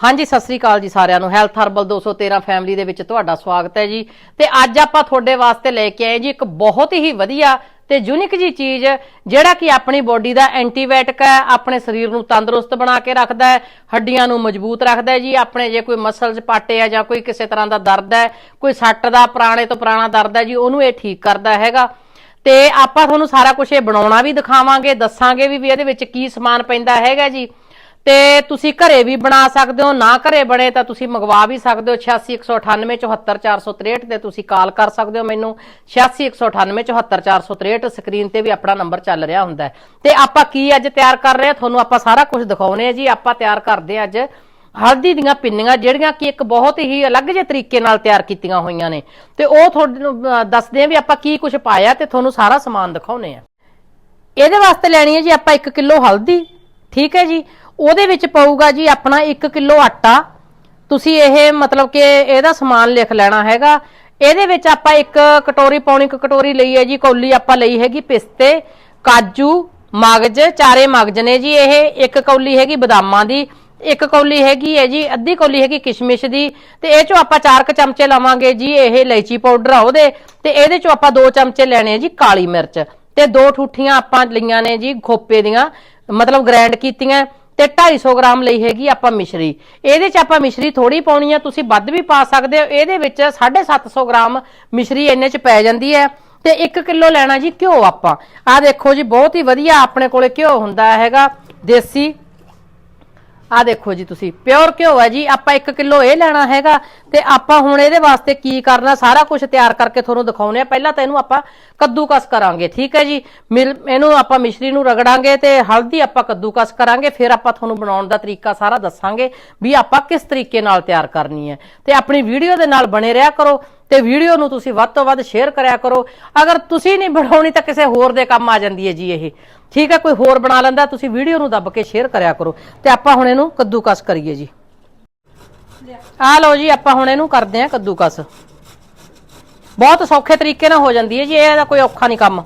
ਹਾਂਜੀ, ਸਤਿ ਸ੍ਰੀ ਅਕਾਲ ਜੀ ਸਾਰਿਆਂ ਨੂੰ। ਹੈਲਥ ਹਰਬਲ 213 ਫੈਮਿਲੀ ਦੇ ਵਿੱਚ ਤੁਹਾਡਾ ਸਵਾਗਤ ਹੈ ਜੀ। ਤੇ ਅੱਜ ਆਪਾਂ ਤੁਹਾਡੇ ਵਾਸਤੇ ਲੈ ਕੇ ਆਏ ਜੀ ਇੱਕ ਬਹੁਤ ਹੀ ਵਧੀਆ ਤੇ ਯੂਨਿਕ ਜੀ ਚੀਜ਼, ਜਿਹੜਾ ਕਿ ਆਪਣੀ ਬੋਡੀ ਦਾ ਐਂਟੀਬਾਇਟਿਕ ਹੈ, ਆਪਣੇ ਸਰੀਰ ਨੂੰ ਤੰਦਰੁਸਤ ਬਣਾ ਕੇ ਰੱਖਦਾ ਹੈ, ਹੱਡੀਆਂ ਨੂੰ ਮਜ਼ਬੂਤ ਰੱਖਦਾ ਹੈ ਜੀ, ਆਪਣੇ ਜੇ ਕੋਈ ਮਸਲਸ ਪਾਟੇ ਆ ਜਾਂ ਕੋਈ ਕਿਸੇ ਤਰ੍ਹਾਂ ਦਾ ਦਰਦ ਹੈ, ਕੋਈ ਸੱਟ ਦਾ ਪੁਰਾਣੇ ਤੋਂ ਪੁਰਾਣਾ ਦਰਦ ਹੈ ਜੀ, ਉਹਨੂੰ ਇਹ ਠੀਕ ਕਰਦਾ ਹੈਗਾ। ਤੇ ਆਪਾਂ ਤੁਹਾਨੂੰ ਸਾਰਾ ਕੁਝ ਇਹ ਬਣਾਉਣਾ ਵੀ ਦਿਖਾਵਾਂਗੇ, ਦੱਸਾਂਗੇ ਵੀ ਵੀ ਇਹਦੇ ਵਿੱਚ ਕੀ ਸਮਾਨ ਪੈਂਦਾ ਹੈਗਾ ਜੀ। ਤੇ ਤੁਸੀਂ ਘਰੇ ਵੀ ਬਣਾ ਸਕਦੇ ਹੋ, ਨਾ ਘਰੇ ਬਣੇ ਤਾਂ ਤੁਸੀਂ ਮੰਗਵਾ ਵੀ ਸਕਦੇ ਹੋ। 8619874463 ਤੇ ਤੁਸੀਂ ਕਾਲ ਕਰ ਸਕਦੇ ਹੋ ਮੈਨੂੰ। 8619874463 ਸਕਰੀਨ ਤੇ ਵੀ ਆਪਣਾ ਨੰਬਰ ਚੱਲ ਰਿਹਾ ਹੁੰਦਾ ਹੈ। ਤੇ ਆਪਾਂ ਕੀ ਅੱਜ ਤਿਆਰ ਕਰ ਰਹੇ ਹਾਂ? ਤੁਹਾਨੂੰ ਆਪਾਂ ਸਾਰਾ ਕੁਝ ਦਿਖਾਉਨੇ ਆ ਜੀ। ਆਪਾਂ ਤਿਆਰ ਕਰਦੇ ਹਾਂ ਅੱਜ ਹਲਦੀ ਦੀਆਂ ਪਿੰਨੀਆਂ, ਜਿਹੜੀਆਂ ਕਿ ਇੱਕ ਬਹੁਤ ਹੀ ਅਲੱਗ ਜਿਹੇ ਤਰੀਕੇ ਨਾਲ ਤਿਆਰ ਕੀਤੀਆਂ ਹੋਈਆਂ ਨੇ। ਤੇ ਉਹ ਤੁਹਾਨੂੰ ਦੱਸਦੇ ਆ ਵੀ ਆਪਾਂ ਕੀ ਕੁਝ ਪਾਇਆ ਤੇ ਤੁਹਾਨੂੰ ਸਾਰਾ ਸਮਾਨ ਦਿਖਾਉਨੇ ਆ ਇਹਦੇ ਵਾਸਤੇ ਲੈਣੀ ਹੈ ਜੀ ਆਪਾਂ 1 ਕਿਲੋ ਹਲਦੀ। ਠੀਕ ਹੈ ਜੀ। ਉਹਦੇ ਵਿੱਚ ਪਊਗਾ ਜੀ ਆਪਣਾ 1 ਕਿਲੋ ਆਟਾ। ਤੁਸੀਂ ਇਹ ਮਤਲਬ ਕਿ ਇਹਦਾ ਸਮਾਨ ਲਿਖ ਲੈਣਾ ਹੈਗਾ। ਇਹਦੇ ਵਿੱਚ ਆਪਾਂ ਇੱਕ ਕਟੋਰੀ, ਪੌਣੀ ਕੁ ਕਟੋਰੀ ਲਈ ਹੈ ਜੀ। ਕੌਲੀ ਆਪਾਂ ਲਈ ਹੈਗੀ ਪਿਸਤੇ, ਕਾਜੂ, ਮਗਜ, ਚਾਰੇ ਮਗਜ ਨੇ ਜੀ ਇਹ। ਇੱਕ ਕੌਲੀ ਹੈਗੀ ਬਦਾਮਾਂ ਦੀ, ਇੱਕ ਕੌਲੀ ਹੈਗੀ ਹੈ ਜੀ ਅੱਧੀ ਕੌਲੀ ਹੈਗੀ ਕਿਸ਼ਮਿਸ਼ ਦੀ। ਤੇ ਇਹ ਚੋਂ ਆਪਾਂ ਚਾਰ ਕ ਚਮਚੇ ਲਵਾਂਗੇ ਜੀ ਇਹ ਇਲਾਇਚੀ ਪਾਊਡਰ ਆ ਉਹਦੇ। ਤੇ ਇਹਦੇ ਚੋਂ ਆਪਾਂ ਦੋ ਚਮਚੇ ਲੈਣੇ ਆ ਜੀ ਕਾਲੀ ਮਿਰਚ। ਤੇ ਦੋ ਠੂਠੀਆਂ ਆਪਾਂ ਲਈਆਂ ਨੇ ਜੀ ਖੋਪੇ ਦੀਆਂ, ਮਤਲਬ ਗ੍ਰਾਈਂਡ ਕੀਤੀਆਂ। ਤੇ 250 ਗ੍ਰਾਮ ਲਈ ਹੈਗੀ ਆਪਾਂ ਮਿਸ਼ਰੀ। ਇਹਦੇ ਚ ਆਪਾਂ ਮਿਸ਼ਰੀ ਥੋੜੀ ਪਾਉਣੀ ਆ, ਤੁਸੀਂ ਵੱਧ ਵੀ ਪਾ ਸਕਦੇ ਹੋ। ਇਹਦੇ ਵਿੱਚ 750 ਗ੍ਰਾਮ ਮਿਸ਼ਰੀ ਇੰਨੇ ਚ ਪੈ ਜਾਂਦੀ ਹੈ। ਤੇ 1 ਕਿਲੋ ਲੈਣਾ ਜੀ ਘਿਓ ਆਪਾਂ। ਆ ਦੇਖੋ ਜੀ, ਬਹੁਤ ਹੀ ਵਧੀਆ ਆਪਣੇ ਕੋਲੇ ਘਿਓ ਹੁੰਦਾ ਹੈਗਾ, ਦੇਸੀ ਆ ਦੇਖੋ ਜੀ ਤੁਸੀਂ, ਪਿਓਰ ਘਿਓ ਹੈ ਜੀ, ਆਪਾਂ 1 ਕਿਲੋ ਇਹ ਲੈਣਾ ਹੈਗਾ, ਤੇ ਆਪਾਂ ਹੁਣ ਇਹਦੇ ਵਾਸਤੇ ਕੀ ਕਰਨਾ, ਸਾਰਾ ਕੁਝ ਤਿਆਰ ਕਰਕੇ ਤੁਹਾਨੂੰ ਦਿਖਾਉਨੇ ਆ ਪਹਿਲਾਂ ਤਾਂ ਇਹਨੂੰ ਆਪਾਂ ਕੱਦੂਕਸ ਕਰਾਂਗੇ, ਠੀਕ ਹੈ ਜੀ? ਮਿਲ- ਇਹਨੂੰ ਆਪਾਂ ਮਿਸ਼ਰੀ ਨੂੰ ਰਗੜਾਂਗੇ ਤੇ ਹਲਦੀ ਆਪਾਂ ਕੱਦੂਕਸ ਕਰਾਂਗੇ, ਫਿਰ ਆਪਾਂ ਤੁਹਾਨੂੰ ਬਣਾਉਣ ਦਾ ਤਰੀਕਾ ਸਾਰਾ ਦੱਸਾਂਗੇ ਵੀ ਆਪਾਂ ਕਿਸ ਤਰੀਕੇ ਨਾਲ ਤਿਆਰ ਕਰਨੀ ਹੈ। ਤੇ ਆਪਣੀ ਵੀਡੀਓ ਦੇ ਨਾਲ ਬਣੇ ਰਿਹਾ ਕਰੋ। ਤੇ ਵੀਡੀਓ ਨੂੰ ਤੁਸੀਂ ਵੱਧ ਤੋਂ ਵੱਧ ਸ਼ੇਅਰ ਕਰਿਆ ਕਰੋ। ਅਗਰ ਤੁਸੀਂ ਨਹੀਂ ਬਣਾਉਣੀ ਤਾਂ ਕਿਸੇ ਹੋਰ ਦੇ ਕੰਮ ਆ ਜਾਂਦੀ ਹੈ ਜੀ ਇਹ। ਠੀਕ ਹੈ, ਕੋਈ ਹੋਰ ਬਣਾ ਲੈਂਦਾ, ਤੁਸੀਂ ਵੀਡੀਓ ਨੂੰ ਦੱਬ ਕੇ ਸ਼ੇਅਰ ਕਰਿਆ ਕਰੋ। ਤੇ ਆਪਾਂ ਹੁਣ ਇਹਨੂੰ ਕੱਦੂਕਸ ਕਰੀਏ ਜੀ। ਆ ਲਓ ਜੀ, ਆਪਾਂ ਹੁਣ ਇਹਨੂੰ ਕਰਦੇ ਆਂ ਕੱਦੂਕਸ। ਬਹੁਤ ਸੌਖੇ ਤਰੀਕੇ ਨਾਲ ਹੋ ਜਾਂਦੀ ਹੈ ਜੀ ਇਹਦਾ ਕੋਈ ਔਖਾ ਨਹੀਂ ਕੰਮ।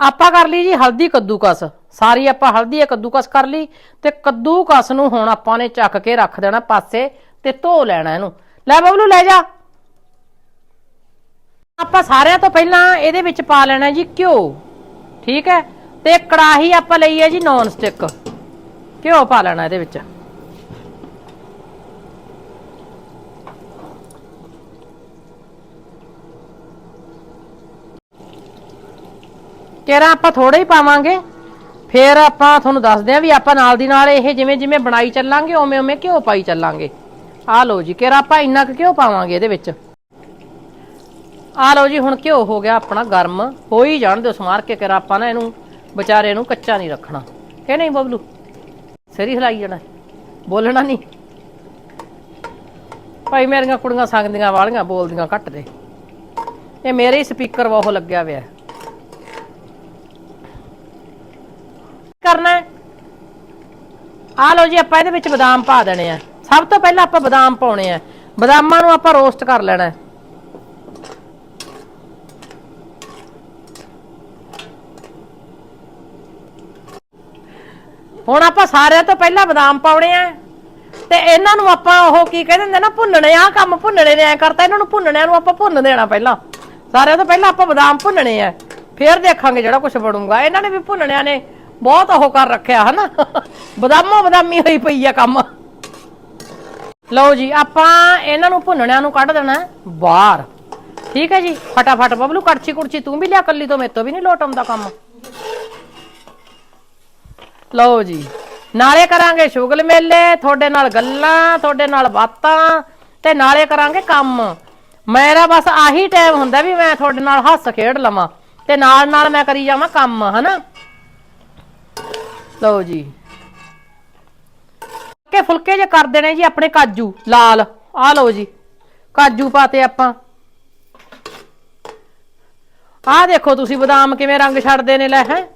ਆਪਾਂ ਕਰ ਲਈ ਜੀ ਹਲਦੀ ਕੱਦੂਕਸ। ਸਾਰੀ ਆਪਾਂ ਹਲਦੀ ਆ ਕੱਦੂਕਸ ਕਰ ਲਈ। ਤੇ ਕੱਦੂਕਸ ਨੂੰ ਹੁਣ ਆਪਾਂ ਨੇ ਚੱਕ ਕੇ ਰੱਖ ਦੇਣਾ ਪਾਸੇ ਤੇ ਧੋ ਲੈਣਾ ਇਹਨੂੰ। ਲੈ ਬਬਲੂ, ਲੈ ਜਾ। ਆਪਾਂ ਸਾਰਿਆਂ ਤੋਂ ਪਹਿਲਾਂ ਇਹਦੇ ਵਿੱਚ ਪਾ ਲੈਣਾ ਜੀ ਘਿਓ। ਠੀਕ ਹੈ? ਤੇ ਕੜਾਹੀ ਆਪਾਂ ਲਈ ਹੈ ਜੀ ਨੌਨ ਸਟਿਕ ਘਿਓ ਪਾ ਲੈਣਾ ਇਹਦੇ ਵਿੱਚ। ਕਿਹੜਾ ਆਪਾਂ ਥੋੜਾ ਹੀ ਪਾਵਾਂਗੇ। ਫਿਰ ਆਪਾਂ ਤੁਹਾਨੂੰ ਦੱਸਦੇ ਆ ਵੀ ਆਪਾਂ ਨਾਲ ਦੀ ਨਾਲ ਇਹ ਜਿਵੇਂ ਜਿਵੇਂ ਬਣਾਈ ਚੱਲਾਂਗੇ ਓਵੇਂ ਓਵੇਂ ਘਿਓ ਪਾਈ ਚੱਲਾਂਗੇ। ਆ ਲਓ ਜੀ ਕਿਹੜਾ ਆਪਾਂ ਇੰਨਾ ਕੁ ਘਿਓ ਪਾਵਾਂਗੇ ਇਹਦੇ ਵਿੱਚ। ਆ ਲਓ ਜੀ, ਹੁਣ ਘਿਓ ਹੋ ਗਿਆ ਆਪਣਾ ਗਰਮ। ਹੋ ਹੀ ਜਾਣ ਦਿਓ ਸਮਾਰ ਕੇ ਕਰ ਆਪਾਂ ਨਾ ਇਹਨੂੰ ਵਿਚਾਰੇ ਨੂੰ ਕੱਚਾ ਨਹੀਂ ਰੱਖਣਾ। ਕਿ ਨਹੀਂ ਬਬਲੂ? ਸਰੀ ਹਿਲਾਈ ਜਾਣਾ। ਬੋਲਣਾ ਨਹੀਂ। ਭਾਈ ਮੇਰੀਆਂ ਕੁੜੀਆਂ ਸੰਗਦੀਆਂ ਵਾਲੀਆਂ ਬੋਲਦੀਆਂ ਘੱਟ ਦੇ। ਇਹ ਮੇਰੇ ਹੀ ਸਪੀਕਰ ਵਾਹ ਲੱਗਿਆ ਹੋਇਆ। ਕਰਨਾ ਆ ਲਓ ਜੀ, ਆਪਾਂ ਇਹਦੇ ਵਿੱਚ ਬਦਾਮ ਪਾ ਦੇਣੇ ਆ। ਸਭ ਤੋਂ ਪਹਿਲਾਂ ਆਪਾਂ ਬਦਾਮ ਪਾਉਣੇ ਆ। ਬਦਾਮਾਂ ਨੂੰ ਆਪਾਂ ਰੋਸਟ ਕਰ ਲੈਣਾ ਹੈ। ਹੁਣ ਆਪਾਂ ਸਾਰਿਆਂ ਤੋਂ ਪਹਿਲਾਂ ਬਦਾਮ ਪਾਉਣੇ ਆ। ਤੇ ਇਹਨਾਂ ਨੂੰ ਆਪਾਂ ਉਹ ਕੀ ਕਹਿੰਦੇ ਹੁੰਦੇ ਨਾ, ਭੁੰਨਣੇ ਆ ਕੰਮ, ਭੁੰਨਣੇ ਨੇ ਐ ਕਰਤਾ, ਇਹਨਾਂ ਨੂੰ ਭੁੰਨਣਿਆਂ ਨੂੰ ਆਪਾਂ ਭੁੰਨ ਦੇਣਾ ਪਹਿਲਾਂ। ਸਾਰਿਆਂ ਤੋਂ ਪਹਿਲਾਂ ਆਪਾਂ ਬਦਾਮ ਭੁੰਨਣੇ ਆ। ਫੇਰ ਦੇਖਾਂਗੇ ਜਿਹੜਾ ਕੁਝ ਬਣੂਗਾ। ਇਹਨਾਂ ਨੇ ਵੀ ਭੁੰਨਣਿਆਂ ਨੇ ਬਹੁਤ ਉਹ ਕਰ ਰੱਖਿਆ, ਹਨਾ? ਬਦਾਮੋ ਬਦਾਮੀ ਹੋਈ ਪਈ ਆ ਕੰਮ। ਲਓ ਜੀ, ਆਪਾਂ ਇਹਨਾਂ ਨੂੰ ਭੁੰਨਣਿਆਂ ਨੂੰ ਕੱਢ ਦੇਣਾ ਬਾਹਰ। ਠੀਕ ਹੈ ਜੀ? ਫਟਾਫਟ ਬਬਲੂ, ਕੜਛੀ ਕੁੜਛੀ ਤੂੰ ਵੀ ਲਿਆ, ਕੱਲੀ ਤੋਂ ਮੇਰੇ ਤੋਂ ਵੀ ਨਹੀਂ ਲੋਟ ਆਉਂਦਾ ਕੰਮ। ਲਓ ਜੀ, ਨਾਲੇ ਕਰਾਂਗੇ ਸ਼ੁਗਲ ਮੇਲੇ, ਤੁਹਾਡੇ ਨਾਲ ਗੱਲਾਂ, ਤੁਹਾਡੇ ਨਾਲ ਬਾਤਾਂ, ਤੇ ਨਾਲੇ ਕਰਾਂਗੇ ਕੰਮ। ਮੇਰਾ ਬਸ ਆਹੀ ਟਾਈਮ ਹੁੰਦਾ ਵੀ ਮੈਂ ਤੁਹਾਡੇ ਨਾਲ ਹੱਸ ਖੇਡ ਲਵਾਂ, ਤੇ ਨਾਲ ਨਾਲ ਮੈਂ ਕਰੀ ਜਾਵਾਂ ਕੰਮ, ਹਨਾ? ਲਓ ਜੀ। ਕੇ ਫੁਲਕੇ ਜੇ ਕਰ ਦੇਣੇ ਜੀ ਆਪਣੇ ਕਾਜੂ, ਲਾਲ ਆ ਲਓ ਜੀ, ਕਾਜੂ ਪਾਤੇ ਆਪਾਂ। ਆਹ ਦੇਖੋ ਤੁਸੀਂ ਬਦਾਮ ਕਿਵੇਂ ਰੰਗ ਛੱਡਦੇ ਨੇ ਲੈ, ਹੈ?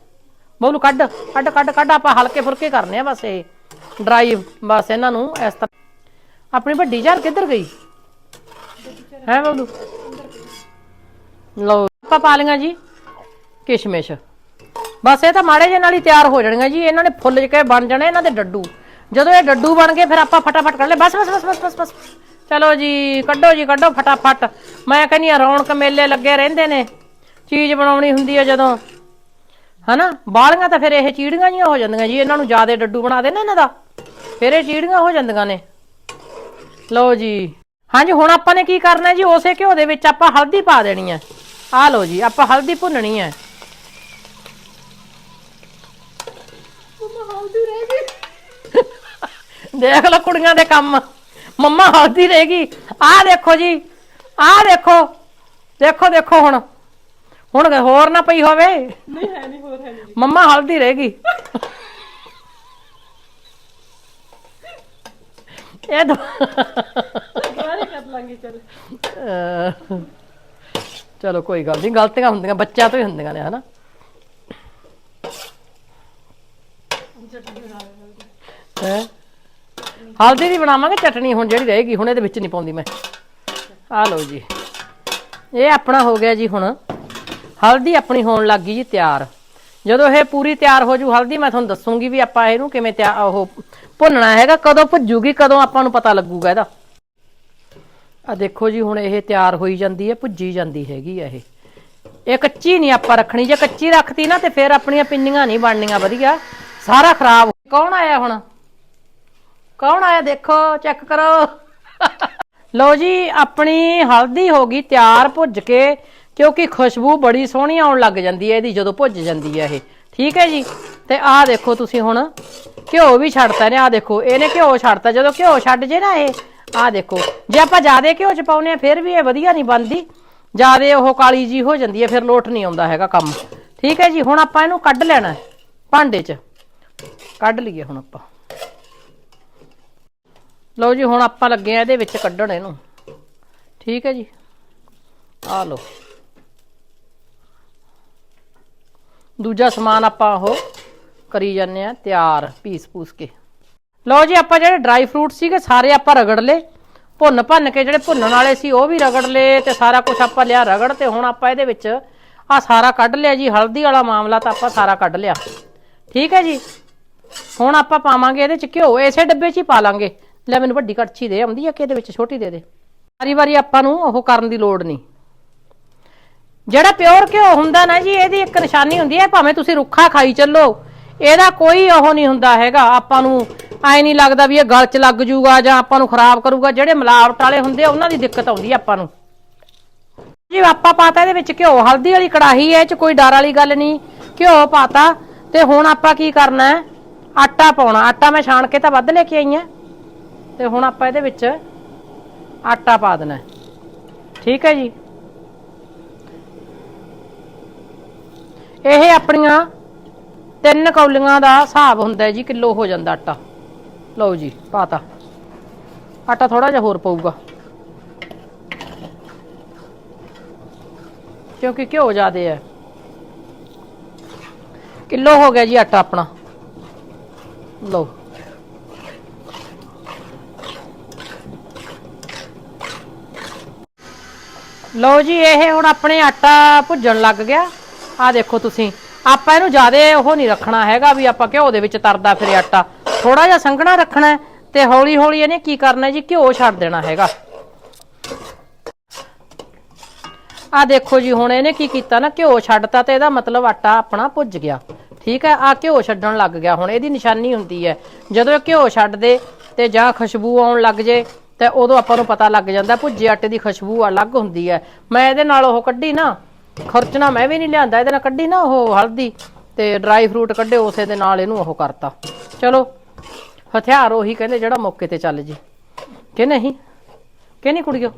ਬੋਲੂ ਕੱਢ ਕੱਢ ਕੱਢ ਕੱਢ, ਆਪਾਂ ਹਲਕੇ ਫੁਲਕੇ ਕਰਨੇ ਆ ਬਸ ਇਹ। ਡਰਾਈ ਬਸ ਇਹਨਾਂ ਨੂੰ ਇਸ ਤਰ੍ਹਾਂ। ਆਪਣੀ ਵੱਡੀ ਝਾਰ ਕਿੱਧਰ ਗਈ? ਹੈ ਬੋਲੂ? ਲਓ, ਆਪਾਂ ਪਾ ਲਈਆਂ ਜੀ ਕਿਸ਼ਮਿਸ਼। ਬਸ ਇਹ ਤਾਂ ਮਾੜੇ ਜਿਹੇ ਨਾਲ ਹੀ ਤਿਆਰ ਹੋ ਜਾਣੀਆਂ ਜੀ, ਇਹਨਾਂ ਨੇ ਫੁੱਲ ਕੇ ਬਣ ਜਾਣੇ ਇਹਨਾਂ ਦੇ ਡੱਡੂ। ਜਦੋਂ ਇਹ ਡੱਡੂ ਬਣ ਗਏ, ਫਿਰ ਆਪਾਂ ਫਟਾਫਟ ਕੱਢ ਲੈ। ਬਸ ਬਸ ਬਸ ਬਸ ਬਸ ਬਸ। ਚਲੋ ਜੀ, ਕੱਢੋ ਜੀ, ਕੱਢੋ ਫਟਾਫਟ। ਮੈਂ ਕਹਿੰਦੀ ਆ ਰੌਣਕ ਮੇਲੇ ਲੱਗੇ ਰਹਿੰਦੇ ਨੇ। ਚੀਜ਼ ਬਣਾਉਣੀ ਹੁੰਦੀ ਆ ਜਦੋਂ। ਹਨਾ? ਬਾਲੀਆਂ ਤਾਂ ਫਿਰ ਇਹ ਚੀੜੀਆਂ ਜੀਆਂ ਹੋ ਜਾਂਦੀਆਂ ਜੀ। ਇਹਨਾਂ ਨੂੰ ਜਿਆਦੇ ਡੱਡੂ ਬਣਾ ਦੇ ਨਾ ਇਹਨਾਂ ਦਾ। ਫਿਰ ਇਹ ਚੀੜੀਆਂ ਹੋ ਜਾਂਦੀਆਂ ਨੇ। ਲਓ ਜੀ। ਹਾਂਜੀ ਹੁਣ ਆਪਾਂ ਨੇ ਕੀ ਕਰਨਾ ਜੀ? ਉਸੇ ਘਿਓ ਦੇ ਵਿੱਚ ਆਪਾਂ ਹਲਦੀ ਪਾ ਦੇਣੀ ਹੈ। ਆਹ ਲਓ ਜੀ ਆਪਾਂ ਹਲਦੀ ਭੁੰਨਣੀ ਹੈ। ਦੇਖ ਲਓ ਕੁੜੀਆਂ ਦੇ ਕੰਮ। ਮੰਮਾ ਹਲਦੀ ਰਹੇਗੀ ਆਹ ਦੇਖੋ ਜੀ ਆਹ ਦੇਖੋ। ਦੇਖੋ ਦੇਖੋ ਹੁਣ। ਹੁਣ ਹੋਰ ਨਾ ਪਈ ਹੋਵੇ। ਨਹੀਂ ਹੈ ਨਹੀਂ ਹੋਰ ਹੈ ਨਹੀਂ। ਮੰਮਾ ਹਲਦੀ ਰਹੇਗੀ ਇਹ ਦੋ ਦੁਬਾਰੇ ਕਰ ਲਾਂਗੇ ਚਲ। ਅਹ ਚਲੋ ਕੋਈ ਗੱਲ ਨਹੀਂ ਗਲਤੀਆਂ ਹੁੰਦੀਆਂ ਬੱਚਿਆਂ ਤੋਂ ਹੀ ਹੁੰਦੀਆਂ ਨੇ ਹਨਾ। ਹੈਂ? ਹਲਦੀ ਦੀ ਬਣਾਵਾਂਗੇ ਚਟਣੀ ਹੁਣ ਜਿਹੜੀ ਰਹੇਗੀ ਹੁਣ ਇਹਦੇ ਵਿੱਚ ਨਹੀਂ ਪਾਉਂਦੀ ਮੈਂ। ਆ ਲਓ ਜੀ। ਇਹ ਆਪਣਾ ਹੋ ਗਿਆ ਜੀ ਹੁਣ। ਹਲਦੀ ਆਪਣੀ ਹੋਣ ਲੱਗ ਗਈ ਜੀ ਤਿਆਰ। ਜਦੋਂ ਇਹ ਪੂਰੀ ਤਿਆਰ ਹੋ ਜੂ ਹਲਦੀ, ਮੈਂ ਤੁਹਾਨੂੰ ਦੱਸੂਗੀ ਵੀ ਆਪਾਂ ਇਹਨੂੰ ਕਿਵੇਂ ਤਿਆਰ ਉਹ ਭੁੰਨਣਾ ਹੈਗਾ, ਕਦੋਂ ਭੁੱਜੂਗੀ, ਕਦੋਂ ਆਪਾਂ ਨੂੰ ਪਤਾ ਲੱਗੂਗਾ ਇਹਦਾ। ਆ ਦੇਖੋ ਜੀ, ਹੁਣ ਇਹ ਤਿਆਰ ਹੋਈ ਜਾਂਦੀ ਹੈ, ਭੁੱਜੀ ਜਾਂਦੀ ਹੈਗੀ ਆ ਇਹ। ਇਹ ਕੱਚੀ ਨਹੀਂ ਆਪਾਂ ਰੱਖਣੀ, ਜੇ ਕੱਚੀ ਰੱਖਤੀ ਨਾ ਤੇ ਫਿਰ ਆਪਣੀਆਂ ਪਿੰਨੀਆਂ ਨਹੀਂ ਬਣਨੀਆਂ, ਵਧੀਆ। ਸਾਰਾ ਖਰਾਬ ਕੌਣ ਆਇਆ ਹੁਣ? ਕੌਣ ਆਇਆ? ਦੇਖੋ, ਚੈੱਕ ਕਰੋ। ਲਓ ਜੀ, ਆਪਣੀ ਹਲਦੀ ਹੋ ਗਈ ਤਿਆਰ, ਭੁੱਜ ਕੇ। ਕਿਉਂਕਿ ਖੁਸ਼ਬੂ ਬੜੀ ਸੋਹਣੀ ਆਉਣ ਲੱਗ ਜਾਂਦੀ ਹੈ ਇਹਦੀ, ਜਦੋਂ ਭੁੱਜ ਜਾਂਦੀ ਹੈ ਇਹ। ਠੀਕ ਹੈ ਜੀ? ਤੇ ਆਹ ਦੇਖੋ ਤੁਸੀਂ ਹੁਣ, ਘਿਓ ਵੀ ਛੱਡਤਾ ਨੇ, ਆਹ ਦੇਖੋ, ਇਹਨੇ ਘਿਓ ਛੱਡਤਾ, ਜਦੋਂ ਘਿਓ ਛੱਡ ਜੇ ਨਾ ਇਹ, ਆਹ ਦੇਖੋ। ਜੇ ਆਪਾਂ ਜ਼ਿਆਦਾ ਘਿਓ ਚ ਪਾਉਨੇ ਆ ਫਿਰ ਵੀ ਇਹ ਵਧੀਆ ਨਹੀਂ ਬਣਦੀ। ਜ਼ਿਆਦਾ ਉਹ ਕਾਲੀ ਜੀ ਹੋ ਜਾਂਦੀ ਹੈ, ਫਿਰ ਲੋਟ ਨਹੀਂ ਆਉਂਦਾ ਹੈਗਾ ਕੰਮ। ਠੀਕ ਹੈ ਜੀ? ਹੁਣ ਆਪਾਂ ਇਹਨੂੰ ਕੱਢ ਲੈਣਾ ਭਾਂਡੇ 'ਚ। ਕੱਢ ਲਈਏ ਹੁਣ ਆਪਾਂ। ਲਓ ਜੀ, ਹੁਣ ਆਪਾਂ ਲੱਗੇ ਆ ਇਹਦੇ ਵਿੱਚ ਕੱਢਣ ਇਹਨੂੰ। ਠੀਕ ਹੈ ਜੀ? ਆ ਲਓ। ਦੂਜਾ ਸਮਾਨ ਆਪਾਂ ਉਹ ਕਰੀ ਜਾਂਦੇ ਆ ਤਿਆਰ, ਪੀਸ ਪੂਸ ਕੇ। ਲਓ ਜੀ, ਆਪਾਂ ਜਿਹੜੇ ਡਰਾਈ ਫਰੂਟ ਸੀਗੇ, ਸਾਰੇ ਆਪਾਂ ਰਗੜ ਲਏ। ਭੁੰਨ ਭੰਨ ਕੇ ਜਿਹੜੇ ਭੁੰਨਣ ਵਾਲੇ ਸੀ, ਉਹ ਵੀ ਰਗੜ ਲਏ ਤੇ ਸਾਰਾ ਕੁਝ ਆਪਾਂ ਲਿਆ ਰਗੜ ਤੇ ਹੁਣ ਆਪਾਂ ਇਹਦੇ ਵਿੱਚ ਆ ਸਾਰਾ ਕੱਢ ਲਿਆ ਜੀ। ਹਲਦੀ ਵਾਲਾ ਮਾਮਲਾ ਤਾਂ ਆਪਾਂ ਸਾਰਾ ਕੱਢ ਲਿਆ। ਠੀਕ ਹੈ ਜੀ? ਹੁਣ ਆਪਾਂ ਪਾਵਾਂਗੇ ਇਹਦੇ ਚ ਘਿਓ। ਇਸੇ ਡੱਬੇ 'ਚ ਹੀ ਪਾ ਲਾਂਗੇ। ਲੈ, ਮੈਨੂੰ ਵੱਡੀ ਕੜਛੀ ਦੇ, ਆਉਂਦੀ ਆ ਕਿ ਇਹਦੇ ਵਿੱਚ? ਛੋਟੀ ਦੇ ਦੇ। ਵਾਰੀ ਵਾਰੀ ਆਪਾਂ ਨੂੰ ਉਹ ਕਰਨ ਦੀ ਲੋੜ ਨਹੀਂ। ਜਿਹੜਾ ਪਿਓਰ ਘਿਓ ਹੁੰਦਾ ਨਾ ਜੀ, ਇਹਦੀ ਇੱਕ ਨਿਸ਼ਾਨੀ ਹੁੰਦੀ ਹੈ, ਭਾਵੇਂ ਤੁਸੀਂ ਰੁੱਖਾ ਖਾਈ ਚੱਲੋ। ਇਹਦਾ ਕੋਈ ਉਹ ਨਹੀਂ ਹੁੰਦਾ ਹੈਗਾ। ਆਪਾਂ ਨੂੰ ਐ ਨਹੀਂ ਲੱਗਦਾ ਵੀ ਇਹ ਗਲ 'ਚ ਲੱਗ ਜੂਗਾ ਜਾਂ ਆਪਾਂ ਨੂੰ ਖਰਾਬ ਕਰੂਗਾ। ਜਿਹੜੇ ਮਿਲਾਵਟ ਵਾਲੇ ਹੁੰਦੇ ਆ, ਉਹਨਾਂ ਦੀ ਦਿੱਕਤ ਆਉਂਦੀ ਆ ਆਪਾਂ ਨੂੰ। ਜੀ, ਆਪਾਂ ਪਾਤਾ ਇਹਦੇ ਵਿੱਚ ਘਿਓ। ਹਲਦੀ ਵਾਲੀ ਕੜਾਹੀ ਹੈ, ਇਹ 'ਚ ਕੋਈ ਡਰ ਵਾਲੀ ਗੱਲ ਨਹੀਂ। ਘਿਓ ਪਾਤਾ ਤੇ ਹੁਣ ਆਪਾਂ ਕੀ ਕਰਨਾ ਹੈ? ਆਟਾ ਪਾਉਣਾ। ਆਟਾ ਮੈਂ ਛਾਣ ਕੇ ਤਾਂ ਵੱਧ ਲੈ ਕੇ ਆਈ ਆ ਤੇ ਹੁਣ ਆਪਾਂ ਇਹਦੇ ਵਿੱਚ ਆਟਾ ਪਾ ਦੇਣਾ ਠੀਕ ਹੈ ਜੀ। ਇਹ ਆਪਣੀਆਂ ਤਿੰਨ ਕੌਲੀਆਂ ਦਾ ਹਿਸਾਬ ਹੁੰਦਾ ਹੈ ਜੀ, ਕਿਲੋ ਹੋ ਜਾਂਦਾ ਆਟਾ। ਲਓ ਜੀ, ਪਾਤਾ। ਆਟਾ ਥੋੜਾ ਜਿਹਾ ਹੋਰ ਪਊਗਾ। ਕਿਉਂਕਿ ਘਿਓ ਜ਼ਿਆਦੇ ਹੈ। ਕਿਲੋ ਹੋ ਗਿਆ ਜੀ ਆਟਾ ਆਪਣਾ। ਲਓ। ਲਓ ਜੀ, ਇਹ ਹੁਣ ਆਪਣੇ ਆਟਾ ਭੁੱਜਣ ਲੱਗ ਗਿਆ। ਆ ਦੇਖੋ ਤੁਸੀਂ। ਆਪਾਂ ਇਹਨੂੰ ਜ਼ਿਆਦਾ ਉਹ ਨਹੀਂ ਰੱਖਣਾ ਹੈਗਾ ਵੀ ਆਪਾਂ ਘਿਓ ਦੇ ਵਿੱਚ ਤਰਦਾ ਫਿਰੇ ਆਟਾ। ਥੋੜਾ ਜਿਹਾ ਸੰਘਣਾ ਰੱਖਣਾ ਤੇ ਹੌਲੀ ਹੌਲੀ ਇਹਨੇ ਕੀ ਕਰਨਾ ਜੀ? ਘਿਓ ਛੱਡ ਦੇਣਾ ਹੈਗਾ। ਆ ਦੇਖੋ ਜੀ, ਹੁਣ ਇਹਨੇ ਕੀ ਕੀਤਾ ਨਾ? ਘਿਓ ਛੱਡਤਾ ਤੇ ਇਹਦਾ ਮਤਲਬ ਆਟਾ ਆਪਣਾ ਭੁੱਜ ਗਿਆ। ਠੀਕ ਹੈ? ਆ ਘਿਓ ਛੱਡਣ ਲੱਗ ਗਿਆ। ਹੁਣ ਇਹਦੀ ਨਿਸ਼ਾਨੀ ਹੁੰਦੀ ਹੈ, ਜਦੋਂ ਇਹ ਘਿਓ ਛੱਡ ਦੇ ਤੇ ਜਾਂ ਖੁਸ਼ਬੂ ਆਉਣ ਲੱਗ ਜੇ, ਤੇ ਉਦੋਂ ਆਪਾਂ ਨੂੰ ਪਤਾ ਲੱਗ ਜਾਂਦਾ ਭੁੱਜੇ ਆਟੇ ਦੀ ਖੁਸ਼ਬੂ ਅਲੱਗ ਹੁੰਦੀ ਹੈ। ਮੈਂ ਇਹਦੇ ਨਾਲ ਉਹ ਕੱਢੀ ਨਾ ਖਰਚਣਾ ਮੈਂ ਵੀ ਨਹੀਂ ਲਿਆਂਦਾ, ਇਹਦੇ ਨਾਲ ਕੱਢੀ ਨਾ ਉਹ ਹਲਦੀ ਤੇ ਡਰਾਈ ਫਰੂਟ ਕੱਢੇ ਉਸੇ ਦੇ ਨਾਲ ਇਹਨੂੰ ਉਹ ਕਰਤਾ। ਚਲੋ, ਹਥਿਆਰ ਉਹੀ ਕਹਿੰਦੇ ਜਿਹੜਾ ਮੌਕੇ ਤੇ ਚੱਲ ਜੀ। ਕਿ ਨਹੀਂ? ਕਿ ਨਹੀਂ ਕੁੜੀਓ?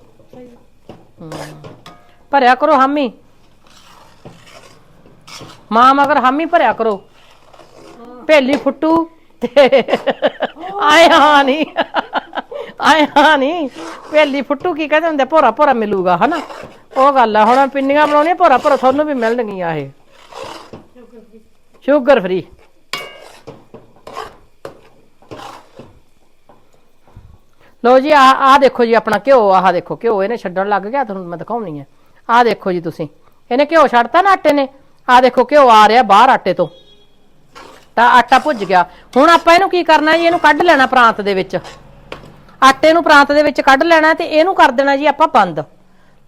ਹਮ। ਭਰਿਆ ਕਰੋ ਹਾਮੀ। ਮਾਂ ਮਗਰ ਹਾਮੀ ਭਰਿਆ ਕਰੋ। ਭੇਲੀ ਫੁੱਟੂ ਤੇ ਆਏ ਹਾਂ ਨਹੀਂ ਆਏ ਹਾਂ ਨਹੀਂ ਭੇਲੀ ਫੁੱਟੂ ਕੀ ਕਹਿੰਦੇ ਹੁੰਦੇ ਭੋਰਾ ਭੋਰਾ ਮਿਲੂਗਾ, ਹਨਾ? ਉਹ ਗੱਲ ਆ, ਹੁਣ ਪਿੰਨੀਆਂ ਬਣਾਉਣੀਆਂ, ਭੋਰਾ ਭੋਰਾ ਤੁਹਾਨੂੰ ਵੀ ਮਿਲਣਗੀਆਂ ਇਹ। ਸ਼ੂਗਰ ਫ੍ਰੀ ਲੋ ਜੀ ਆ ਆ ਦੇਖੋ ਜੀ ਆਪਣਾ ਘਿਓ, ਆਹ ਦੇਖੋ, ਘਿਓ ਇਹਨੇ ਛੱਡਣ ਲੱਗ ਗਿਆ, ਤੁਹਾਨੂੰ ਮੈਂ ਦਿਖਾਉਣੀ ਹੈ ਆ ਦੇਖੋ ਜੀ ਤੁਸੀਂ, ਇਹਨੇ ਘਿਓ ਛੱਡਤਾ ਨਾ ਆਟੇ ਨੇ। ਆ ਦੇਖੋ, ਘਿਓ ਆ ਰਿਹਾ ਬਾਹਰ ਆਟੇ ਤੋਂ। ਤਾਂ ਆਟਾ ਭੁੱਜ ਗਿਆ। ਹੁਣ ਆਪਾਂ ਇਹਨੂੰ ਕੀ ਕਰਨਾ ਜੀ, ਇਹਨੂੰ ਕੱਢ ਲੈਣਾ ਪ੍ਰਾਂਤ ਦੇ ਵਿੱਚ। ਆਟੇ ਨੂੰ ਪ੍ਰਾਂਤ ਦੇ ਵਿੱਚ ਕੱਢ ਲੈਣਾ ਤੇ ਇਹਨੂੰ ਕਰ ਦੇਣਾ ਜੀ ਆਪਾਂ ਬੰਦ।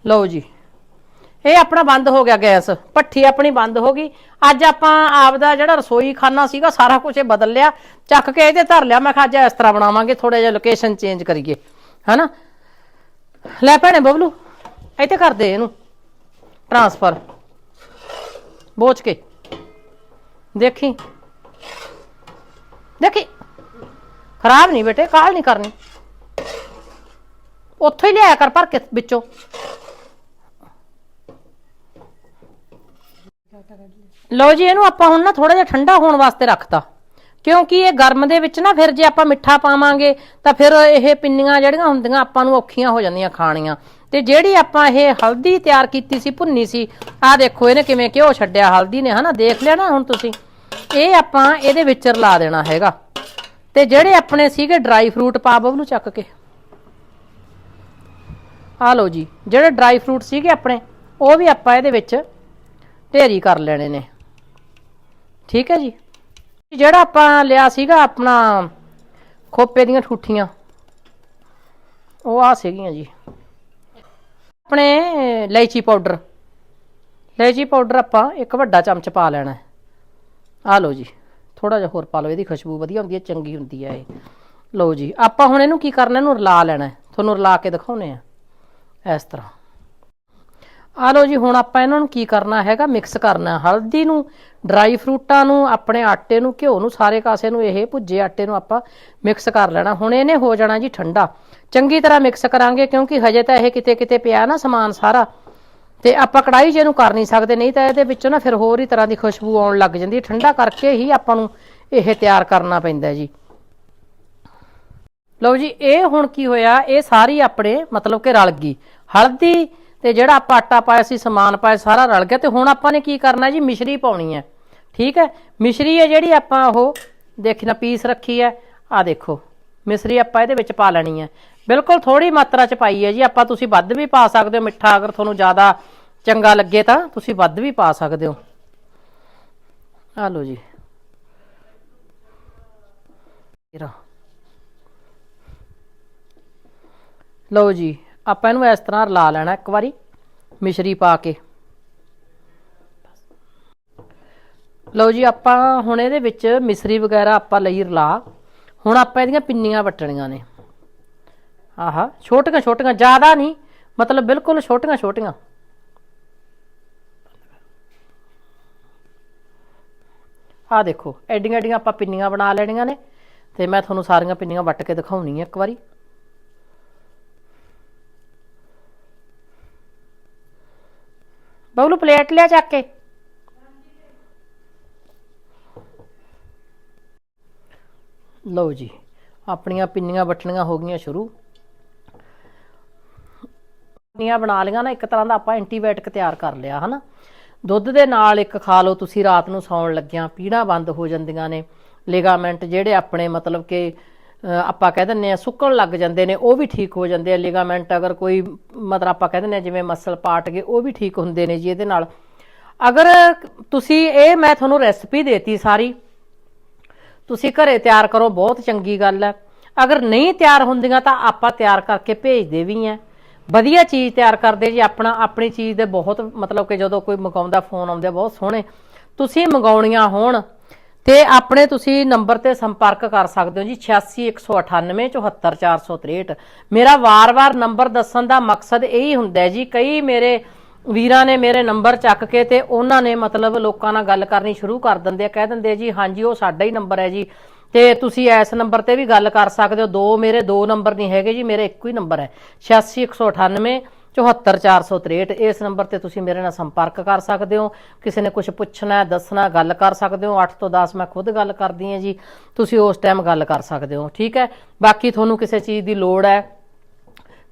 ਲਓ ਜੀ। ਇਹ ਆਪਣਾ ਬੰਦ ਹੋ ਗਿਆ ਗੈਸ, ਭੱਠੀ ਆਪਣੀ ਬੰਦ ਹੋ ਗਈ। ਅੱਜ ਆਪਾਂ ਆਪਦਾ ਜਿਹੜਾ ਰਸੋਈ ਖਾਨਾ ਸੀਗਾ, ਸਾਰਾ ਕੁਝ ਇਹ ਬਦਲ ਲਿਆ। ਚੱਕ ਕੇ ਇਹਦੇ ਧਰ ਲਿਆ, ਮੈਂ ਕਿਹਾ ਅੱਜ ਇਸ ਤਰ੍ਹਾਂ ਬਣਾਵਾਂਗੇ ਥੋੜਾ ਜਿਹਾ ਲੋਕੇਸ਼ਨ ਚੇਂਜ ਕਰੀਏ। ਹਨਾ? ਲੈ ਭੈਣੇ ਬਬਲੂ, ਇੱਥੇ ਕਰ ਦੇ ਇਹਨੂੰ। ਟਰਾਂਸਫਰ ਬੋਚ ਕੇ। ਦੇਖੀ। ਦੇਖੀ। ਖਰਾਬ ਨਹੀਂ ਬੇਟੇ, ਕਾਲ ਨਹੀਂ ਕਰਨੀ। ਉੱਥੋਂ ਹੀ ਲਿਆਇਆ ਕਰ, ਭਰ ਕੇ ਵਿੱਚੋਂ। ਲਓ ਜੀ, ਇਹਨੂੰ ਆਪਾਂ ਹੁਣ ਨਾ ਥੋੜਾ ਜਿਹਾ ਠੰਡਾ ਹੋਣ ਵਾਸਤੇ ਰੱਖਤਾ। ਕਿਉਂਕਿ ਇਹ ਗਰਮ ਦੇ ਵਿੱਚ ਨਾ ਫਿਰ ਜੇ ਆਪਾਂ ਮਿੱਠਾ ਪਾਵਾਂਗੇ, ਤਾਂ ਫਿਰ ਇਹ ਪਿੰਨੀਆਂ ਜਿਹੜੀਆਂ ਹੁੰਦੀਆਂ, ਆਪਾਂ ਨੂੰ ਔਖੀਆਂ ਹੋ ਜਾਂਦੀਆਂ ਖਾਣੀਆਂ। ਤੇ ਜਿਹੜੀ ਆਪਾਂ ਇਹ ਹਲਦੀ ਤਿਆਰ ਕੀਤੀ ਸੀ, ਭੁੰਨੀ ਸੀ, ਆਹ ਦੇਖੋ ਇਹਨੇ ਕਿਵੇਂ ਘਿਓ ਛੱਡਿਆ, ਹਲਦੀ ਨੇ ਹਨਾ, ਦੇਖ ਲਿਆ ਨਾ ਹੁਣ ਤੁਸੀਂ। ਇਹ ਆਪਾਂ ਇਹਦੇ ਵਿੱਚ ਰਲਾ ਦੇਣਾ ਹੈਗਾ। ਤੇ ਜਿਹੜੇ ਆਪਣੇ ਸੀਗੇ ਡਰਾਈ ਫਰੂਟ ਪਾ ਬਬਲੂ ਚੱਕ ਕੇ। ਆ ਲਓ ਜੀ, ਜਿਹੜੇ ਡਰਾਈ ਫਰੂਟ ਸੀਗੇ ਆਪਣੇ, ਉਹ ਵੀ ਆਪਾਂ ਇਹਦੇ ਵਿੱਚ ਢੇਰੀ ਕਰ ਲੈਣੇ ਨੇ। ਠੀਕ ਹੈ ਜੀ? ਜਿਹੜਾ ਆਪਾਂ ਲਿਆ ਸੀਗਾ ਆਪਣਾ ਖੋਪੇ ਦੀਆਂ ਠੂਠੀਆਂ, ਉਹ ਆ ਸੀਗੀਆਂ ਜੀ। ਆਪਣੇ ਇਲਾਇਚੀ ਪਾਊਡਰ ਇਲਾਇਚੀ ਪਾਊਡਰ ਆਪਾਂ ਇੱਕ ਵੱਡਾ ਚਮਚ ਪਾ ਲੈਣਾ। ਆ ਲਓ ਜੀ ਥੋੜਾ ਜਿਹਾ ਹੋਰ ਪਾ ਲਓ, ਇਹਦੀ ਖੁਸ਼ਬੂ ਵਧੀਆ ਹੁੰਦੀ ਹੈ, ਚੰਗੀ ਹੁੰਦੀ ਹੈ ਇਹ। ਲਓ ਜੀ, ਆਪਾਂ ਹੁਣ ਇਹਨੂੰ ਕੀ ਕਰਨਾ, ਇਹਨੂੰ ਰਲਾ ਲੈਣਾ, ਤੁਹਾਨੂੰ ਰਲਾ ਕੇ ਦਿਖਾਉਨੇ ਆ ਇਸ ਤਰ੍ਹਾਂ। ਆ ਲਓ ਜੀ, ਹੁਣ ਆਪਾਂ ਇਹਨਾਂ ਨੂੰ ਕੀ ਕਰਨਾ ਹੈਗਾ? ਮਿਕਸ ਕਰਨਾ ਹਲਦੀ ਨੂੰ ਡਰਾਈ ਫਰੂਟਾਂ ਨੂੰ, ਆਪਣੇ ਆਟੇ ਨੂੰ, ਘਿਓ ਨੂੰ, ਸਾਰੇ ਕਾਸੇ ਨੂੰ ਇਹ ਭੁੱਜੇ ਆਟੇ ਨੂੰ ਆਪਾਂ ਮਿਕਸ ਕਰ ਲੈਣਾ। ਹੁਣ ਇਹਨੇ ਹੋ ਜਾਣਾ ਜੀ ਠੰਡਾ। ਚੰਗੀ ਤਰ੍ਹਾਂ ਮਿਕਸ ਕਰਾਂਗੇ, ਕਿਉਂਕਿ ਹਜੇ ਤਾਂ ਇਹ ਕਿਤੇ ਕਿਤੇ ਪਿਆ ਨਾ ਸਮਾਨ ਸਾਰਾ। ਤੇ ਆਪਾਂ ਕੜਾਈ ਜੇ ਇਹਨੂੰ ਕਰ ਨਹੀਂ ਸਕਦੇ, ਨਹੀਂ ਤਾਂ ਇਹਦੇ ਵਿੱਚੋਂ ਨਾ ਫਿਰ ਹੋਰ ਹੀ ਤਰ੍ਹਾਂ ਦੀ ਖੁਸ਼ਬੂ ਆਉਣ ਲੱਗ ਜਾਂਦੀ ਹੈ। ਠੰਡਾ ਕਰਕੇ ਹੀ ਆਪਾਂ ਨੂੰ ਇਹ ਤਿਆਰ ਕਰਨਾ ਪੈਂਦਾ ਜੀ। ਲਓ ਜੀ, ਇਹ ਹੁਣ ਕੀ ਹੋਇਆ? ਇਹ ਸਾਰੀ ਆਪਣੇ ਮਤਲਬ ਕਿ ਰਲ ਗਈ। ਹਲਦੀ ਤੇ ਜਿਹੜਾ ਆਪਾਂ ਆਟਾ ਪਾਇਆ ਸੀ, ਸਮਾਨ ਪਾਇਆ, ਸਾਰਾ ਰਲ ਗਿਆ। ਤੇ ਹੁਣ ਆਪਾਂ ਨੇ ਕੀ ਕਰਨਾ ਜੀ? ਮਿਸ਼ਰੀ ਪਾਉਣੀ ਹੈ। ਠੀਕ ਹੈ? ਮਿਸ਼ਰੀ ਹੈ ਜਿਹੜੀ ਆਪਾਂ ਉਹ ਦੇਖਣਾ ਪੀਸ ਰੱਖੀ ਹੈ। ਆ ਦੇਖੋ, ਮਿਸ਼ਰੀ ਆਪਾਂ ਇਹਦੇ ਵਿੱਚ ਪਾ ਲੈਣੀ ਹੈ। ਬਿਲਕੁਲ ਥੋੜੀ ਮਾਤਰਾ ਚ ਪਾਈ ਹੈ ਜੀ। ਆਪਾਂ ਤੁਸੀਂ ਵੱਧ ਵੀ ਪਾ ਸਕਦੇ ਹੋ। ਮਿੱਠਾ ਅਗਰ ਤੁਹਾਨੂੰ ਜ਼ਿਆਦਾ ਚੰਗਾ ਲੱਗੇ ਤਾਂ ਤੁਸੀਂ ਵੱਧ ਵੀ ਪਾ ਸਕਦੇ ਹੋ। ਆ ਲਓ ਜੀ। ਲਓ ਜੀ। ਆਪਾਂ ਇਹਨੂੰ ਇਸ ਤਰ੍ਹਾਂ ਰਲਾ ਲੈਣਾ ਇੱਕ ਵਾਰੀ, ਮਿਸ਼ਰੀ ਪਾ ਕੇ। ਲਓ ਜੀ, ਆਪਾਂ ਹੁਣ ਇਹਦੇ ਵਿੱਚ ਮਿਸ਼ਰੀ ਵਗੈਰਾ ਆਪਾਂ ਲਈ ਰਲਾ। ਹੁਣ ਆਪਾਂ ਇਹਦੀਆਂ ਪਿੰਨੀਆਂ ਵੱਟਣੀਆਂ ਨੇ। ਆਹਾ, ਛੋਟੀਆਂ ਛੋਟੀਆਂ, ਜ਼ਿਆਦਾ ਨਹੀਂ, ਮਤਲਬ ਬਿਲਕੁਲ ਛੋਟੀਆਂ ਛੋਟੀਆਂ। ਆ ਦੇਖੋ, ਐਡੀਆਂ ਐਡੀਆਂ ਆਪਾਂ ਪਿੰਨੀਆਂ ਬਣਾ ਲੈਣੀਆਂ ਨੇ, ਤੇ ਮੈਂ ਤੁਹਾਨੂੰ ਸਾਰੀਆਂ ਪਿੰਨੀਆਂ ਵੱਟ ਕੇ ਦਿਖਾਉਣੀ ਹੈ ਇੱਕ ਵਾਰੀ। ਬਬਲੂ ਪਲੇਟ ਲਿਆ ਚੱਕ ਕੇ। ਲਓ ਜੀ, ਆਪਣੀਆਂ ਪਿੰਨੀਆਂ ਵੱਟਣੀਆਂ ਹੋ ਗਈਆਂ ਸ਼ੁਰੂ। ਪਿੰਨੀਆਂ ਬਣਾ ਲਈਆਂ ਨਾ, ਇੱਕ ਤਰ੍ਹਾਂ ਦਾ ਆਪਾਂ ਐਂਟੀਬਾਇਓਟਿਕ ਤਿਆਰ ਕਰ ਲਿਆ, ਹਨਾ? ਦੁੱਧ ਦੇ ਨਾਲ ਇੱਕ ਖਾ ਲਓ, ਤੁਸੀਂ ਰਾਤ ਨੂੰ ਸੌਣ ਲੱਗਿਆਂ, ਪੀੜਾ ਬੰਦ ਹੋ ਜਾਂਦੀਆਂ ਨੇ। ਲਿਗਾਮੈਂਟ ਜਿਹੜੇ ਆਪਣੇ ਮਤਲਬ ਕਿ ਆਪਾਂ ਕਹਿ ਦਿੰਨੇ ਆ ਸੁੱਕਣ ਲੱਗ ਜਾਂਦੇ ਨੇ, ਉਹ ਵੀ ਠੀਕ ਹੋ ਜਾਂਦੇ ਆ। ਲਿਗਾਮੈਂਟ ਅਗਰ ਕੋਈ ਮਤਲਬ ਆਪਾਂ ਕਹਿ ਦਿੰਨੇ ਆ ਜਿਵੇਂ ਮਸਲ ਪਾਟ ਗਏ, ਉਹ ਵੀ ਠੀਕ ਹੁੰਦੇ ਨੇ ਜੀ ਇਹਦੇ ਨਾਲ। ਅਗਰ ਤੁਸੀਂ ਇਹ ਮੈਂ ਤੁਹਾਨੂੰ ਰੈਸਪੀ ਦੇਤੀ ਸਾਰੀ, ਤੁਸੀਂ ਘਰੇ ਤਿਆਰ ਕਰੋ, ਬਹੁਤ ਚੰਗੀ ਗੱਲ ਹੈ। ਅਗਰ ਨਹੀਂ ਤਿਆਰ ਹੁੰਦੀਆਂ ਤਾਂ ਆਪਾਂ ਤਿਆਰ ਕਰਕੇ ਭੇਜਦੇ ਵੀ ਆ ਵਧੀਆ ਚੀਜ਼ ਤਿਆਰ ਕਰਦੇ ਜੀ, ਆਪਣਾ, ਆਪਣੀ ਚੀਜ਼ ਦੇ ਬਹੁਤ, ਮਤਲਬ ਕਿ ਜਦੋਂ ਕੋਈ ਮੰਗਾਉਂਦਾ ਫੋਨ ਆਉਂਦੇ ਆ, ਬਹੁਤ ਸੋਹਣੇ। ਤੁਸੀਂ ਮੰਗਾਉਣੀਆਂ ਹੋਣ ਤੇ ਆਪਣੇ ਤੁਸੀਂ ਨੰਬਰ ਤੇ ਸੰਪਰਕ ਕਰ ਸਕਦੇ ਹੋ ਜੀ 86198 74463 ਮੇਰਾ ਵਾਰ-ਵਾਰ ਨੰਬਰ ਦੱਸਣ ਦਾ ਮਕਸਦ ਇਹੀ ਹੁੰਦਾ ਜੀ, ਕਈ ਮੇਰੇ ਵੀਰਾਂ ਨੇ ਮੇਰੇ ਨੰਬਰ ਚੱਕ ਕੇ ਤੇ ਉਹਨਾਂ ਨੇ ਮਤਲਬ ਲੋਕਾਂ ਨਾਲ ਗੱਲ ਕਰਨੀ ਸ਼ੁਰੂ ਕਰ ਦਿੰਦੇ ਆ, ਕਹਿ ਦਿੰਦੇ ਆ ਜੀ, ਹਾਂਜੀ, ਉਹ ਸਾਡਾ ਹੀ ਨੰਬਰ ਹੈ ਜੀ। ਤੇ ਤੁਸੀਂ ਇਸ ਨੰਬਰ ਤੇ ਵੀ ਗੱਲ ਕਰ ਸਕਦੇ ਹੋ, ਦੋ ਮੇਰੇ ਦੋ ਨੰਬਰ ਨਹੀਂ ਹੈਗੇ ਜੀ, ਮੇਰੇ ਇੱਕੋ ਹੀ ਨੰਬਰ ਹੈ। 86198 74463 ਇਸ ਨੰਬਰ ਤੇ ਤੁਸੀਂ ਮੇਰੇ ਨਾਲ ਸੰਪਰਕ ਕਰ ਸਕਦੇ ਹੋ। ਕਿਸੇ ਨੇ ਕੁਝ ਪੁੱਛਣਾ ਹੈ, ਦੱਸਣਾ ਗੱਲ ਕਰ ਸਕਦੇ ਹੋ। 8 ਤੋਂ 10 ਮੈਂ ਖੁਦ ਗੱਲ ਕਰਦੀ ਹਾਂ ਜੀ। ਤੁਸੀਂ ਉਸ ਟਾਈਮ ਗੱਲ ਕਰ ਸਕਦੇ ਹੋ। ਠੀਕ ਹੈ? ਬਾਕੀ ਤੁਹਾਨੂੰ ਕਿਸੇ ਚੀਜ਼ ਦੀ ਲੋੜ ਹੈ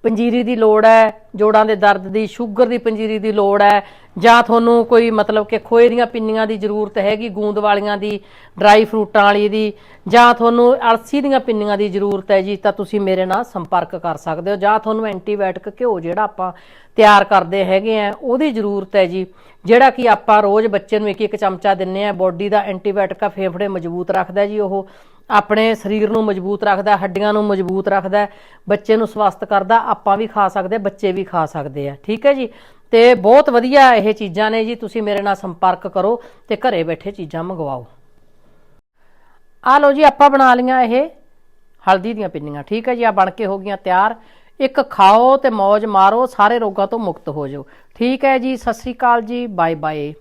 ਪੰਜੀਰੀ ਦੀ ਲੋੜ ਹੈ, ਜੋੜਾਂ ਦੇ ਦਰਦ ਦੀ, ਸ਼ੂਗਰ ਦੀ ਪੰਜੀਰੀ ਦੀ ਲੋੜ ਹੈ, ਜਾਂ ਤੁਹਾਨੂੰ ਕੋਈ ਮਤਲਬ ਕਿ ਖੋਏ ਦੀਆਂ ਪਿੰਨੀਆਂ ਦੀ ਜ਼ਰੂਰਤ ਹੈਗੀ, ਗੂੰਦ ਵਾਲੀਆਂ ਦੀ, ਡਰਾਈ ਫਰੂਟਾਂ ਵਾਲੀ ਦੀ, ਜਾਂ ਤੁਹਾਨੂੰ ਅਲਸੀ ਦੀਆਂ ਪਿੰਨੀਆਂ ਦੀ ਜ਼ਰੂਰਤ ਹੈ ਜੀ, ਤਾਂ ਤੁਸੀਂ ਮੇਰੇ ਨਾਲ ਸੰਪਰਕ ਕਰ ਸਕਦੇ ਹੋ, ਜਾਂ ਤੁਹਾਨੂੰ ਐਂਟੀਬਾਇਓਟਿਕ ਘਿਓ ਜਿਹੜਾ ਆਪਾਂ ਤਿਆਰ ਕਰਦੇ ਹੈਗੇ ਆ, ਉਹਦੀ ਜ਼ਰੂਰਤ ਹੈ ਜੀ, ਜਿਹੜਾ ਕਿ ਆਪਾਂ ਰੋਜ਼ ਬੱਚੇ ਨੂੰ ਇੱਕ ਇੱਕ ਚਮਚਾ ਦਿੰਨੇ ਆ, ਬੋਡੀ ਦਾ ਐਂਟੀਬਾਇਓਟਿਕ ਫੇਫੜੇ ਮਜ਼ਬੂਤ ਰੱਖਦਾ ਜੀ ਉਹ ਆਪਣੇ ਸਰੀਰ ਨੂੰ ਮਜ਼ਬੂਤ ਰੱਖਦਾ, ਹੱਡੀਆਂ ਨੂੰ ਮਜ਼ਬੂਤ ਰੱਖਦਾ, ਬੱਚੇ ਨੂੰ ਸਵਸਥ ਕਰਦਾ, ਆਪਾਂ ਵੀ ਖਾ ਸਕਦੇ, ਬੱਚੇ ਵੀ ਖਾ ਸਕਦੇ ਆ। ਠੀਕ ਹੈ ਜੀ? ਤੇ ਬਹੁਤ ਵਧੀਆ ਇਹ ਚੀਜ਼ਾਂ ਨੇ ਜੀ, ਤੁਸੀਂ ਮੇਰੇ ਨਾਲ ਸੰਪਰਕ ਕਰੋ ਤੇ ਘਰੇ ਬੈਠੇ ਚੀਜ਼ਾਂ ਮੰਗਵਾਓ। ਆ ਲਓ ਜੀ, ਆਪਾਂ ਬਣਾ ਲਈਆਂ ਇਹ ਹਲਦੀ ਦੀਆਂ ਪਿੰਨੀਆਂ। ਠੀਕ ਹੈ ਜੀ ਆ ਬਣ ਕੇ ਹੋ ਗਈਆਂ ਤਿਆਰ। ਇੱਕ ਖਾਓ ਤੇ ਮौज ਮਾਰੋ, ਸਾਰੇ ਰੋਗਾਂ ਤੋਂ ਮੁਕਤ ਹੋ ਜਾਓ। ਠੀਕ ਹੈ ਜੀ, ਸਤਿ ਸ੍ਰੀ ਅਕਾਲ ਜੀ ਬਾਏ ਬਾਏ